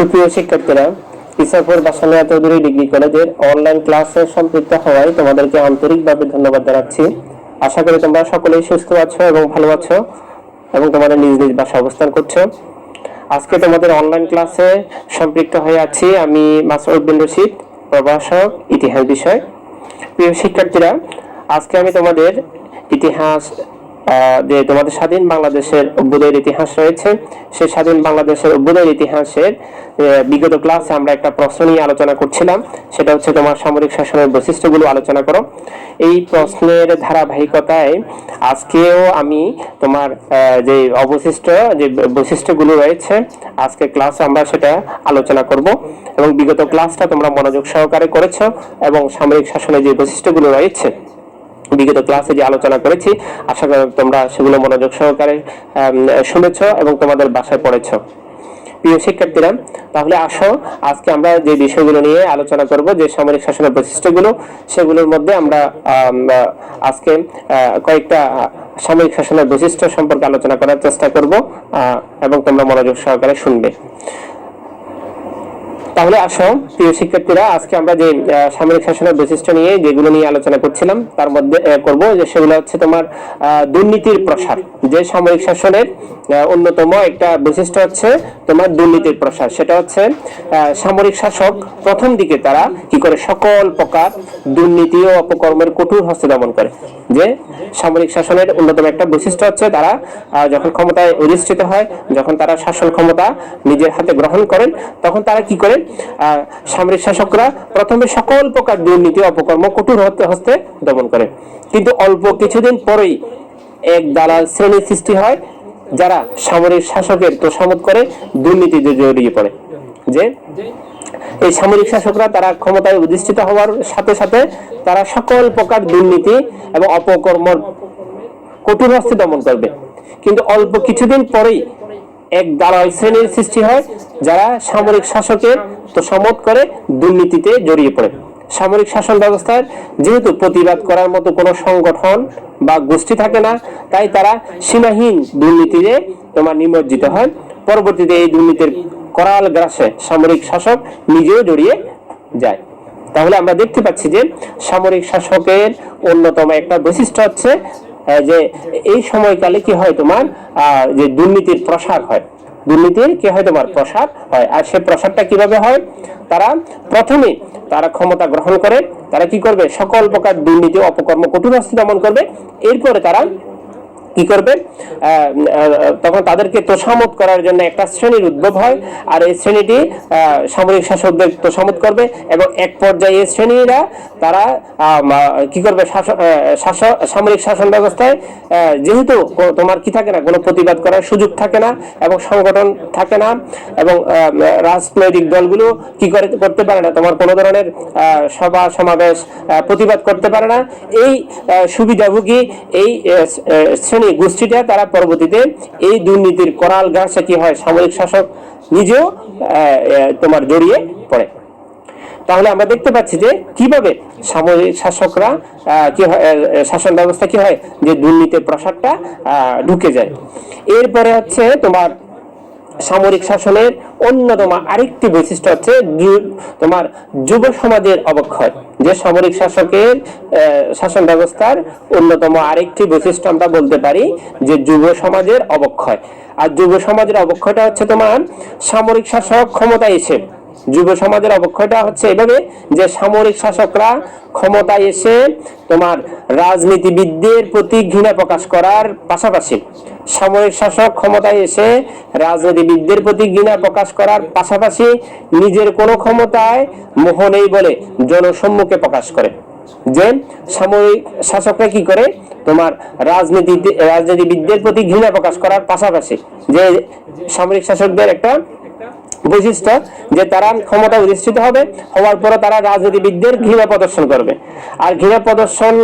সুপ্রিয় শিক্ষার্থীরা ইসাপুর বাসানিয়া চৌধুরী ডিগ্রি কলেজের অনলাইন ক্লাসে সম্পৃক্ত হওয়ায় তোমাদেরকে আন্তরিকভাবে ধন্যবাদ জানাচ্ছি। আশা করি তোমরা সকলেই সুস্থ আছো এবং ভালো আছো এবং তোমাদের নিজ নিজ বাসা অবস্থান করছ। আজকে তোমাদের অনলাইন ক্লাসে সম্পৃক্ত হয়ে আছি আমি মাসউদ বিন রশিদ, প্রভাষক, ইতিহাস বিষয়। প্রিয় শিক্ষার্থীরা, আজকে আমি তোমাদের ইতিহাস যে তোমাদের স্বাধীন বাংলাদেশের অভ্যুদয়ের ইতিহাস রয়েছে, সেই স্বাধীন বাংলাদেশের অভ্যুদয়ের ইতিহাসের বিগত ক্লাসে আমরা একটা প্রশ্ন নিয়ে আলোচনা করছিলাম। সেটা হচ্ছে তোমার সামরিক শাসনের বৈশিষ্ট্যগুলো আলোচনা করো। এই প্রশ্নের ধারাবাহিকতায় আজকেও আমি তোমার যে অবশিষ্ট, যে বৈশিষ্ট্যগুলো রয়েছে আজকে ক্লাসে আমরা সেটা আলোচনা করব। এবং বিগত ক্লাসটা তোমরা মনোযোগ সহকারে করেছ এবং সামরিক শাসনের যে বৈশিষ্ট্যগুলো রয়েছে বিগত ক্লাসে যে আলোচনা করেছি, আশা করি তোমরা সেগুলো মনোযোগ সহকারে শুনেছ এবং তোমাদের বাসায় পড়েছ। প্রিয় শিক্ষার্থীরা, তাহলে আসো, আজকে আমরা যে বিষয়গুলো নিয়ে আলোচনা করব, যে সামরিক শাসনের বৈশিষ্ট্যগুলো, সেগুলোর মধ্যে আমরা আজকে কয়েকটা সামরিক শাসনের বৈশিষ্ট্য সম্পর্কে আলোচনা করার চেষ্টা করব এবং তোমরা মনোযোগ সহকারে শুনবে। তাহলে আসো প্রিয় শিক্ষার্থীরা আজকে আমরা যে সামরিক শাসনের বৈশিষ্ট্য নিয়ে যেগুলো নিয়ে আলোচনা করছিলাম তার মধ্যে করব যে সেগুলো হচ্ছে তোমার দুর্নীতির প্রসার। যে সামরিক শাসনের অন্যতম একটা বৈশিষ্ট্য হচ্ছে তোমার দুর্নীতির প্রসার। সেটা হচ্ছে সামরিক শাসক প্রথম দিকে তারা কি করে সকল প্রকার দুর্নীতি ও অপকর্মের কঠোর হস্তে দমন করে। যে সামরিক শাসনের অন্যতম একটা বৈশিষ্ট্য হচ্ছে তারা যখন ক্ষমতায় অধিষ্ঠিত হয় যখন তারা শাসন ক্ষমতা নিজের হাতে গ্রহণ করেন তখন তারা কি আহ, সামরিক শাসকরা প্রথমে সকল প্রকার দুর্নীতি, অপকর্ম, কঠোর হস্তে দমন করে। কিন্তু অল্প কিছুদিন পরেই এক দালাল শ্রেণির সৃষ্টি হয়, যারা সামরিক শাসকের তোষামত করে, দুর্নীতিতে জড়িয়ে পড়ে। যে এই সামরিক শাসকরা তারা ক্ষমতায় অধিষ্ঠিত হওয়ার সাথে সাথে তারা সকল প্রকার দুর্নীতি এবং অপকর্ম কঠোর হস্তে দমন করবে। কিন্তু অল্প কিছুদিন পরেই এক দালাল শ্রেণির সৃষ্টি হয়, যারা সামরিক শাসকের তোষামত করে, দুর্নীতিতে জড়িয়ে পড়ে। সামরিক শাসন ব্যবস্থার যেহেতু প্রতিবাদ করার মতো কোনো সংগঠন বা গোষ্ঠী থাকে না, তাই তারা সীমাহীন দুর্নীতিতে তোমার নিমজ্জিত হয়। পরবর্তীতে এই দুর্নীতির করাল গ্রাসে সামরিক শাসক নিজেও জড়িয়ে যায়। তাহলে আমরা দেখতে পাচ্ছি যে সামরিক শাসকের অন্যতম একটা বৈশিষ্ট্য হচ্ছে যে এই সময়কালে কি হয় তোমার? যে দুর্নীতির প্রসার হয়। দুর্নীতির কি হয় তোমার? প্রসার হয়। আর সে প্রসারটা কীভাবে হয়? তারা প্রথমে তারা ক্ষমতা গ্রহণ করে। তারা কি করবে? সকল প্রকার দুর্নীতি, অপকর্ম কঠোর হস্তে দমন করবে। এরপরে তারা কি করবে? তখন তাদেরকে তোষামত করার জন্য একটা শ্রেণির উদ্ভব হয় আর এই শ্রেণীটি সামরিক শাসকদের তোষামত করবে এবং এক পর্যায়ে শ্রেণীরা তারা কি করবে? সামরিক শাসন ব্যবস্থায় যেহেতু তোমার কি থাকে না? কোনো প্রতিবাদ করার সুযোগ থাকে না এবং সংগঠন থাকে না এবং রাজনৈতিক দলগুলো কি করে করতে পারে না? তোমার কোনো ধরনের সভা সমাবেশ প্রতিবাদ করতে পারে না। এই সুবিধাভোগী এই আহ, শ্রেণি গোষ্ঠীটা, তারা পরবর্তীতে এই দুর্নীতির করাল গাছে কি হয় সামরিক শাসক নিজেও তোমার জড়িয়ে পড়ে। তাহলে আমরা দেখতে পাচ্ছি যে কীভাবে সামরিক শাসকরা কি হয় শাসন ব্যবস্থা কি হয়, যে দুর্নীতির প্রসারটা ঢুকে যায়। এরপরে হচ্ছে তোমার সামরিক শাসনের অন্যতম আরেকটি বৈশিষ্ট্য হচ্ছে তোমার যুব সমাজের অবক্ষয়। যে সামরিক শাসকের শাসন ব্যবস্থার অন্যতম আরেকটি বৈশিষ্ট্য আমরা বলতে পারি যে যুব সমাজের অবক্ষয়। আর যুব সমাজের অবক্ষয়টা হচ্ছে তোমার সামরিক শাসক ক্ষমতায় এসে যুব সমাজের অবক্ষয়টা হচ্ছে এভাবে যে সামরিক শাসকরা ক্ষমতায় এসে তোমার রাজনীতিবিদদের প্রতি ঘৃণা প্রকাশ করার পাশাপাশি সামরিক শাসক ক্ষমতায় এসে রাজনীতিবিদদের প্রতি ঘৃণা প্রকাশ করার পাশাপাশি নিজের কোনো ক্ষমতায় মোহ নেই বলে জনসম্মুখে প্রকাশ করে। যে সামরিক শাসকরা কি করে? তোমার রাজনীতি রাজনীতিবিদদের প্রতি ঘৃণা প্রকাশ করার পাশাপাশি যে সামরিক শাসকদের একটা বৈশিষ্ট্য যে তারা ক্ষমতা অধিষ্ঠিত হবে, হওয়ার পরে তারা রাজনীতিবিদদের ঘৃণা প্রদর্শন করবে। আর ঘৃণা প্রদর্শন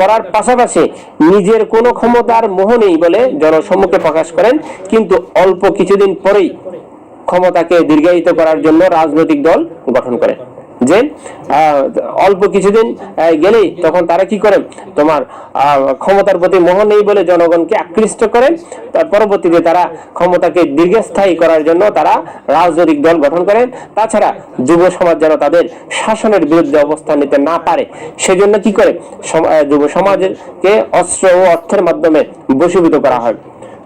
করার পাশাপাশি নিজের কোনো ক্ষমতার মোহ নেই বলে জনসম্মুখে প্রকাশ করেন। কিন্তু অল্প কিছুদিন পরেই ক্ষমতাকে দীর্ঘায়িত করার জন্য রাজনৈতিক দল গঠন করে। যে অল্প কিছুদিন গেলেই তখন তারা কি করে? তোমার ক্ষমতার প্রতি মোহ নেই বলে জনগণকে আকৃষ্ট করে। তার পরবর্তীতে তারা ক্ষমতাকে দীর্ঘস্থায়ী করার জন্য তারা রাজনৈতিক দল গঠন করেন তাছাড়া যুব সমাজ যেন তাদের শাসনের বিরুদ্ধে অবস্থান নিতে না পারে। সেজন্য কি করে? যুব সমাজকে অস্ত্র ও অর্থের মাধ্যমে বশীভূত করা হয়।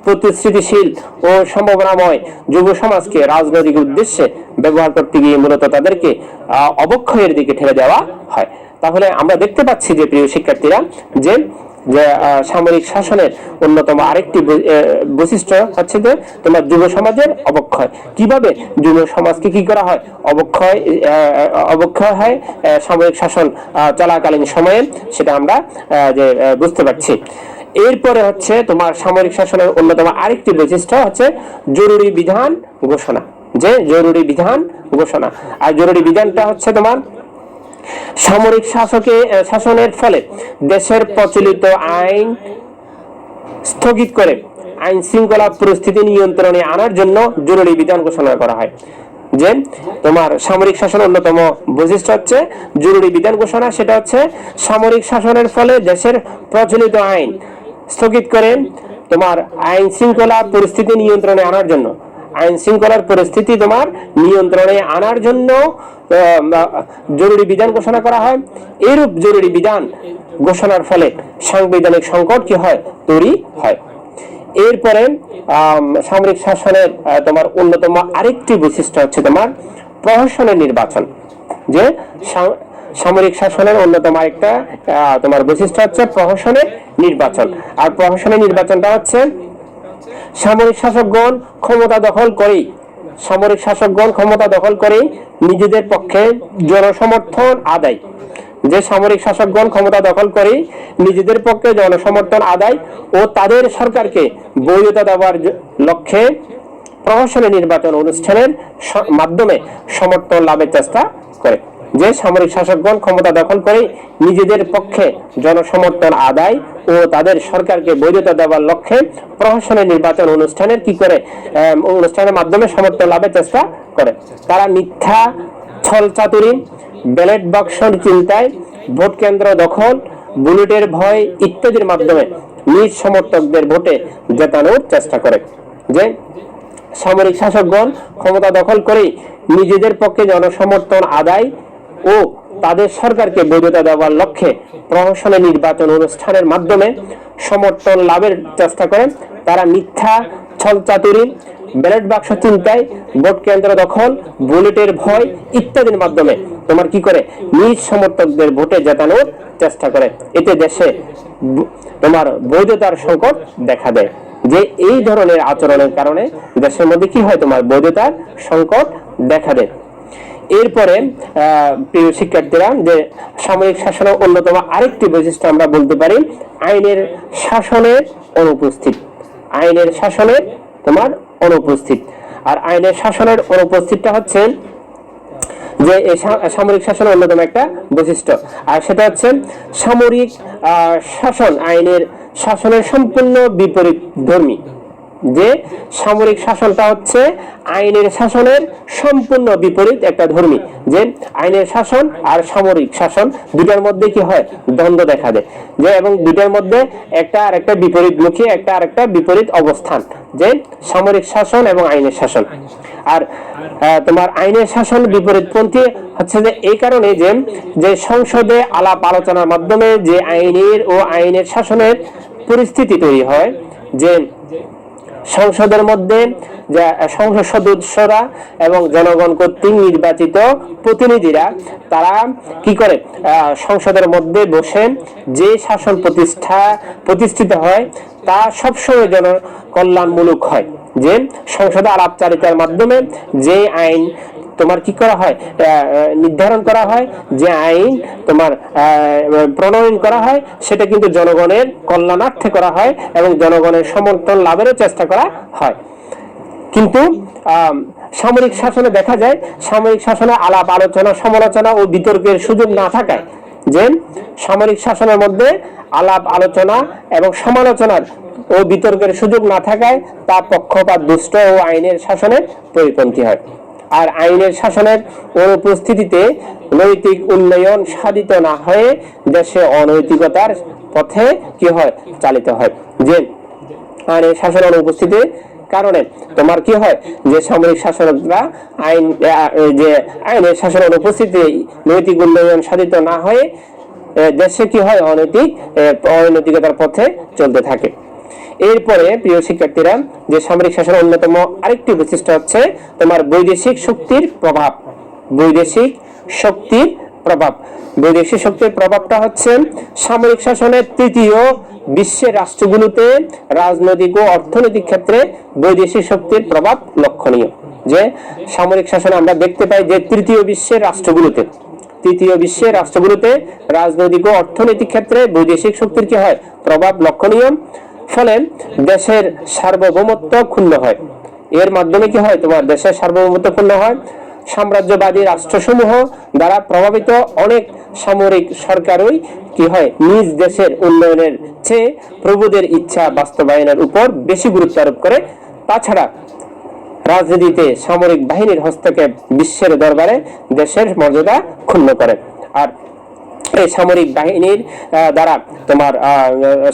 প্রতিশ্রুতিশীল ও সম্ভাবনাময় যুব সমাজকে রাজনৈতিক উদ্দেশ্যে ব্যবহার করতে গিয়ে মূলত তাদেরকে অবক্ষয়ের দিকে ঠেলে দেওয়া হয়। তাহলে আমরা দেখতে পাচ্ছি যে প্রিয় শিক্ষার্থীরা, যে যে সামরিক শাসনের অন্যতম আরেকটি বৈশিষ্ট্য হচ্ছে যে, তোমার যুব সমাজের অবক্ষয়। কীভাবে যুব সমাজকে কি করা হয়? অবক্ষয় অবক্ষয় হয় সামরিক শাসন চলাকালীন সময়ে, সেটা আমরা যে বুঝতে পারছি। এরপরে হচ্ছে তোমার সামরিক শাসনের অন্যতম আরেকটি বৈশিষ্ট্য হচ্ছে জরুরি বিধান ঘোষণা। যে জরুরি বিধান ঘোষণা। আর জরুরি বিধানটা হচ্ছে তোমার সামরিক শাসকে শাসনের ফলে দেশের প্রচলিত আইন স্থগিত করে আইন শৃঙ্খলা পরিস্থিতি নিয়ন্ত্রণে আনার জন্য জরুরি বিধান ঘোষণা করা হয়। যে তোমার সামরিক শাসন অন্যতম বৈশিষ্ট্য হচ্ছে জরুরি বিধান ঘোষণা। সেটা হচ্ছে সামরিক শাসনের ফলে দেশের প্রচলিত আইন স্থগিত করে তোমার আইন শৃঙ্খলা পরিস্থিতি নিয়ন্ত্রণে আনার জন্য। আইন শৃঙ্খলার পরিস্থিতি তোমার নিয়ন্ত্রণে আনার জন্য জরুরি বিধান ঘোষণা করা হয়। এরূপ জরুরি বিধান ঘোষণার ফলে সাংবিধানিক সংকট কি হয়? তৈরি হয়। এরপরে সামরিক শাসনের তোমার অন্যতম আরেকটি বৈশিষ্ট্য হচ্ছে তোমার প্রহসনের নির্বাচন। যে সামরিক শাসনের অন্যতম একটা তোমার বৈশিষ্ট্য হচ্ছে প্রহসনের নির্বাচন। আর প্রহসনের নির্বাচনটা হচ্ছে সামরিক শাসকগণ ক্ষমতা দখল করেই, সামরিক শাসকগণ ক্ষমতা দখল করেই নিজেদের পক্ষে জনসমর্থন আদায়। যে সামরিক শাসকগণ ক্ষমতা দখল করেই নিজেদের পক্ষে জনসমর্থন আদায় ও তাদের সরকারকে বৈধতা দেওয়ার লক্ষ্যে প্রহসনের নির্বাচন অনুষ্ঠানের মাধ্যমে সমর্থন লাভের চেষ্টা করে। যে সামরিক শাসকগণ ক্ষমতা দখল করে নিজেদের পক্ষে জনসমর্থন আদায় ও তাদের সরকারকে বৈধতা দেওয়ার লক্ষ্যে প্রহসনের নির্বাচন অনুষ্ঠানের কি করে অনুষ্ঠানের মাধ্যমে সমর্থন লাভের চেষ্টা করে। তারা মিথ্যা, ছল চাতুরি, ব্যালট বাক্সর চিন্তায় ভোট কেন্দ্র দখল, বুলেটের ভয় ইত্যাদির মাধ্যমে নিজ সমর্থকদের ভোটে জেতানোর চেষ্টা করে। যে সামরিক শাসকগণ ক্ষমতা দখল করে নিজেদের পক্ষে জনসমর্থন আদায় ও তাদের সরকারকে বৈধতা দেওয়ার লক্ষ্যে প্রহসনের নির্বাচন অনুষ্ঠানের মাধ্যমে সমর্থন লাভের চেষ্টা করেন তারা মিথ্যা, ছলচাতুরি, ব্যালট বাক্স চিন্তায়, ভোট কেন্দ্র দখল, বুলেটের ভয় ইত্যাদির মাধ্যমে তোমার কি করে? নিজ সমর্থকদের ভোটে জেতানোর চেষ্টা করে। এতে দেশে তোমার বৈধতার সংকট দেখা দেয়। যে এই ধরনের আচরণের কারণে দেশের মধ্যে কি হয়? তোমার বৈধতার সংকট দেখা দেয়। এরপরে প্রিয় শিক্ষার্থীরা, যে সামরিক শাসনের অন্যতম আরেকটি বৈশিষ্ট্য আমরা বলতে পারি, আইনের শাসনের অনুপস্থিত। আইনের শাসনের তোমার অনুপস্থিত। আর আইনের শাসনের অনুপস্থিতটা হচ্ছে যে সামরিক শাসনের অন্যতম একটা বৈশিষ্ট্য। আর সেটা হচ্ছে সামরিক শাসন, আইনের শাসনের সম্পূর্ণ বিপরীত ধর্মী। যে সামরিক শাসনটা হচ্ছে আইনের শাসনের সম্পূর্ণ বিপরীত একটা ধর্মী। যে আইনের শাসন আর সামরিক শাসন দুটার মধ্যে কি হয়? দ্বন্দ্ব দেখা দেয়। যে এবং দুটার মধ্যে একটা আর একটা বিপরীতমুখী, একটা আর একটা বিপরীত অবস্থান। যে সামরিক শাসন এবং আইনের শাসন। আর তোমার আইনের শাসন বিপরীতপন্থী হচ্ছে যে এই কারণে যে যে সংসদে আলাপ আলোচনার মাধ্যমে যে আইনের ও আইনের শাসনের পরিস্থিতি তৈরি হয়, যে সংসদের মধ্যে সংসদ সদস্যরা এবং জনগণ কর্তৃক নির্বাচিত প্রতিনিধিরা, তারা কি করে? সংসদের মধ্যে বসে যে শাসন প্রতিষ্ঠা প্রতিষ্ঠিত হয়, তা সবসময় জনকল্যাণমূলক হয়। যে সংসদে আলাপচারিতার মাধ্যমে যে আইন তোমার কি করা হয়? নির্ধারণ করা হয় যে আইন তোমার প্রণয়ন করা হয়, সেটা কিন্তু জনগণের কল্যাণার্থে করা হয় এবং জনগণের সমর্থন লাভেরও চেষ্টা করা হয়। কিন্তু সামরিক শাসনে দেখা যায়, সামরিক শাসনে আলাপ, আলোচনা, সমালোচনা ও বিতর্কের সুযোগ না থাকায় যে সামরিক শাসনের মধ্যে আলাপ, আলোচনা এবং সমালোচনার ও বিতর্কের সুযোগ না থাকায় তা পক্ষপাত দুষ্ট ও আইনের শাসনের পরিপন্থী হয়। আর আইনের শাসনের অনুপস্থিতিতে নৈতিক উন্নয়ন সাধিত না হয়ে দেশে অনৈতিকতার পথে কি হয়? চালিত হয়। যে আইনের শাসন অনুপস্থিতি কারণে তোমার কি হয়? যে সামরিক শাসকরা আইন যে আইনের শাসন অনুপস্থিতি নৈতিক উন্নয়ন সাধিত না হয়ে দেশে কি হয়? অনৈতিক অনৈতিকতার পথে চলতে থাকে। এরপরে প্রিয় শিক্ষার্থীরা, যে সামরিক শাসনের অন্যতম আরেকটি বৈশিষ্ট্য হচ্ছে তোমার বৈদেশিক শক্তির প্রভাব। বৈদেশিক শক্তির প্রভাব। বৈদেশিক শক্তির প্রভাবটা হচ্ছে সামরিক শাসনের তৃতীয় বিশ্বের রাষ্ট্রগুলোতে রাজনৈতিক ও অর্থনৈতিক ক্ষেত্রে বৈদেশিক শক্তির প্রভাব লক্ষণীয়। যে সামরিক শাসনে আমরা দেখতে পাই যে তৃতীয় বিশ্বের রাষ্ট্রগুলোতে, তৃতীয় বিশ্বের রাষ্ট্রগুলোতে রাজনৈতিক ও অর্থনৈতিক ক্ষেত্রে বৈদেশিক শক্তির কি হয়? প্রভাব লক্ষণীয়। ফলে দেশের সার্বভৌমত্ব ক্ষুণ্ণ হয়। এর মাধ্যমে কি হয়? তোমার দেশের সার্বভৌমত্ব ক্ষুণ্ণ হয়। সাম্রাজ্যবাদী রাষ্ট্রসমূহ দ্বারা প্রভাবিত অনেক সামরিক সরকারই কি হয়? নিজ দেশের উন্নয়নের চেয়ে প্রভুদের ইচ্ছা বাস্তবায়নের উপর বেশি গুরুত্ব আরোপ করে। তাছাড়া রাজনীতিতে সামরিক বাহিনীর হস্তক্ষেপ বিশ্বের দরবারে দেশের মর্যাদা ক্ষুণ্ণ করে। আর এই সামরিক বাহিনীর দ্বারা তোমার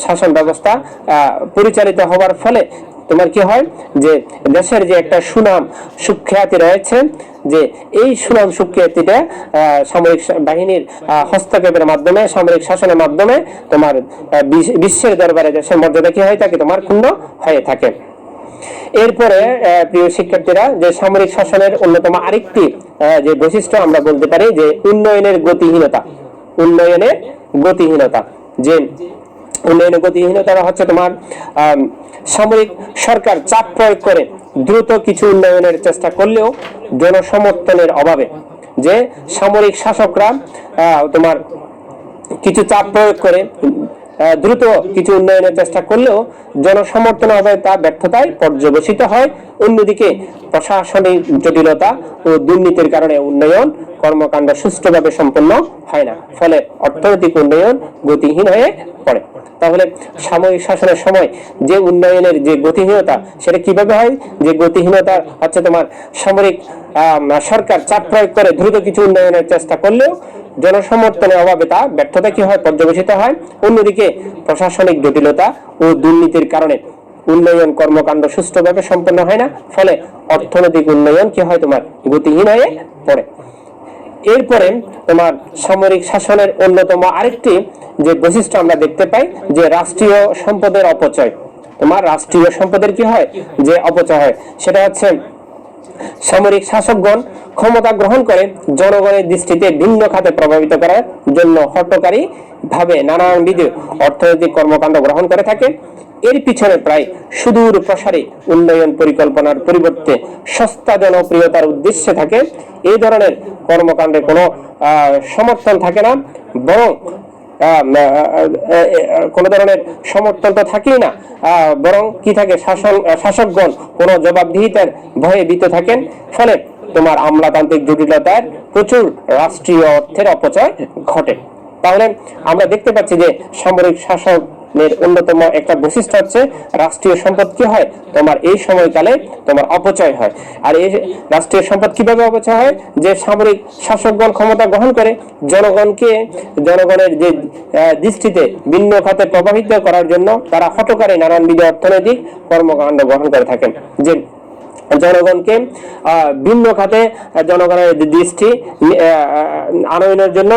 শাসন ব্যবস্থা পরিচালিত হওয়ার ফলে তোমার কি হয় যে দেশের যে একটা সুনাম, সুখ্যাতি রয়েছে, যে এই সুনাম, সুখ্যাতিটা সামরিক বাহিনীর হস্তক্ষেপের মাধ্যমে, সামরিক শাসনের মাধ্যমে তোমার বিশ্বের দরবারে দেশের মর্যাদা কি হয়ে থাকে? তোমার ক্ষুণ্ণ হয়ে থাকে। এরপরে প্রিয় শিক্ষার্থীরা, যে সামরিক শাসনের অন্যতম আরেকটি যে বৈশিষ্ট্য আমরা বলতে পারি যে উন্নয়নের গতিহীনতা। উন্নয়নের গতিহীনতা। যে উন্নয়নে গতিহীনতা হচ্ছে তোমার সামরিক সরকার চাপ প্রয়োগ করে দ্রুত কিছু উন্নয়নের চেষ্টা করলেও জনসমর্থনের অভাবে যে সামরিক শাসকরা তোমার কিছু চাপ প্রয়োগ করে দ্রুত কিছু উন্নয়নের চেষ্টা করলেও জনসমর্থন হবে তা ব্যর্থতায় পর্যবেসিত হয়। অন্যদিকে প্রশাসনিক জটিলতা ও দুর্নীতির কারণে উন্নয়ন কর্মকাণ্ড সুষ্ঠুভাবে সম্পন্ন হয় না, ফলে অর্থনৈতিক উন্নয়ন গতিহীন হয়ে পড়ে। তাহলে সাময়িক শাসনের সময় যে উন্নয়নের যে গতিহীনতা, সেটা কীভাবে হয়? যে গতিহীনতা হচ্ছে তোমার সামরিক সরকার চাপ প্রয়োগ করে দ্রুত কিছু উন্নয়নের চেষ্টা করলেও জনসমর্থনের অভাবে তা ব্যর্থতা কি হয় পর্যবেসিত হয়? অন্যদিকে প্রশাসনিক জটিলতা ও দুর্নীতির কারণে উন্নয়ন কর্মকাণ্ড সুষ্ঠুভাবে সম্পন্ন হয় না, ফলে অর্থনৈতিক উন্নয়ন কি হয় তোমার গতিহীন হয়ে পড়ে। এরপরে তোমার সামরিক শাসনের অন্যতম আরেকটি যে বৈশিষ্ট্য আমরা দেখতে পাই, যে রাষ্ট্রীয় সম্পদের অপচয়। তোমার রাষ্ট্রীয় সম্পদের কি হয়? যে অপচয় হয়, সেটা হচ্ছে সামরিক শাসকগণ ক্ষমতা গ্রহণ করে জনগণের দৃষ্টিতে ভিন্ন খাতে প্রভাবিত করার জন্য হটকারী ভাবে নানানবিধ অর্থনৈতিক কর্মকাণ্ড গ্রহণ করে থাকে। এর পিছনে প্রায় সুদূর প্রসারী উন্নয়ন পরিকল্পনার পরিবর্তে সস্তা জনপ্রিয়তার উদ্দেশ্যে থাকে। এই ধরনের কর্মকাণ্ডে কোনো সমর্থন থাকে না। বরং কোন ধরনের সমর্থন তো থাকেই না। বরং কি থাকে, শাসন শাসকগণ কোনো জবাবদিহিতার ভয়ে বিতে থাকেন। ফলে তোমার আমলাতান্ত্রিক জটিলতার প্রচুর রাষ্ট্রীয় অর্থের অপচয় ঘটে। তাহলে আমরা দেখতে পাচ্ছি যে সামরিক শাসনের অন্যতম একটা বৈশিষ্ট্য হচ্ছে রাষ্ট্রীয় সম্পদ কি হয়? তোমার এই সময়কালে তোমার অপচয় হয়। আর এই রাষ্ট্রীয় সম্পদ কীভাবে অপচয় হয়? যে সামরিক শাসকগণ ক্ষমতা গ্রহণ করে, জনগণকে, জনগণের যে দৃষ্টিতে ভিন্ন খাতে প্রভাবিত করার জন্য তারা হটকারে নানানবিধ অর্থনৈতিক কর্মকাণ্ড গ্রহণ করে থাকেন। যে জনগণকে ভিন্ন খাতে জনগণের দৃষ্টি আনয়নের জন্য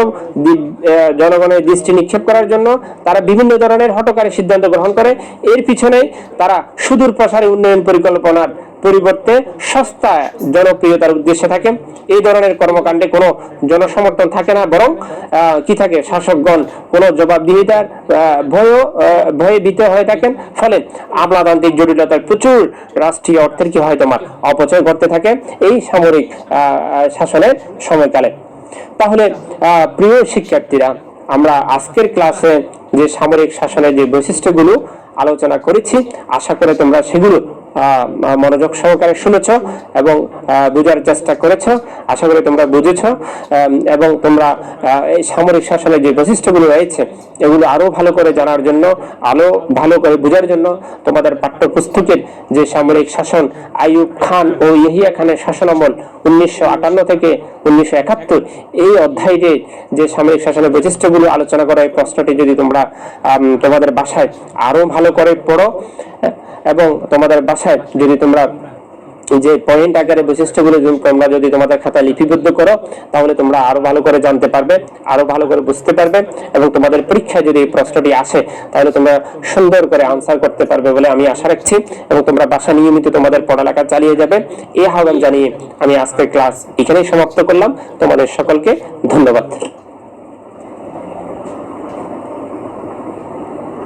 জনগণের দৃষ্টি নিক্ষেপ করার জন্য তারা বিভিন্ন ধরনের হটকারী সিদ্ধান্ত গ্রহণ করে। এর পিছনে তারা সুদূর প্রসারী উন্নয়ন পরিকল্পনার পরিবর্তে সস্তা জনপ্রিয়তার উদ্দেশ্যে থাকে। এই ধরনের কর্মকাণ্ডে কোনো জনসমর্থন থাকে না, বরং কি থাকে? শাসকগণ কোনো জবাবদিহিতার ভয়ও ভয়ে ভীত হয়ে থাকেন। ফলে আমলাতান্ত্রিক জটিলতার প্রচুর রাষ্ট্রীয় অর্থের কি হয় তোমার? অপচয় করতে থাকে এই সামরিক শাসনের সময়কালে। তাহলে প্রিয় শিক্ষার্থীরা, আমরা আজকের ক্লাসে যে সামরিক শাসনের যে বৈশিষ্ট্যগুলো আলোচনা করেছি, আশা করে তোমরা সেগুলো মনোযোগ সহকারে শুনেছ এবং বোঝার চেষ্টা করেছ। আশা করি তোমরা বুঝেছ। এবং তোমরা এই সামরিক শাসনের যে বৈশিষ্ট্যগুলো রয়েছে, এগুলো আরও ভালো করে জানার জন্য আলো ভালো করে বোঝার জন্য তোমাদের পাঠ্যপুস্তকের যে সামরিক শাসন, আইয়ুব খান ও ইহিয়া খানের শাসনামল উনিশশো আটান্ন থেকে উনিশশো একাত্তর, এই অধ্যায়ে যে সামরিক শাসনের বৈশিষ্ট্যগুলো আলোচনা করা এই প্রশ্নটি যদি তোমরা তোমাদের বাসায় আরও ভালো করে পড়ো এবং তোমাদের বাসায় যদি তোমরা যে পয়েন্ট আকারে বৈশিষ্ট্যগুলো যদি তোমরা যদি তোমাদের খাতায় লিপিবদ্ধ করো, তাহলে তোমরা আরও ভালো করে জানতে পারবে, আরও ভালো করে বুঝতে পারবে এবং তোমাদের পরীক্ষায় যদি এই প্রশ্নটি আসে, তাহলে তোমরা সুন্দর করে আনসার করতে পারবে বলে আমি আশা রাখছি এবং তোমরা বাসা নিয়মিত তোমাদের পড়ালেখা চালিয়ে যাবে। এই আহ্বান জানিয়ে আমি আজকের ক্লাস এখানেই সমাপ্ত করলাম। তোমাদের সকলকে ধন্যবাদ।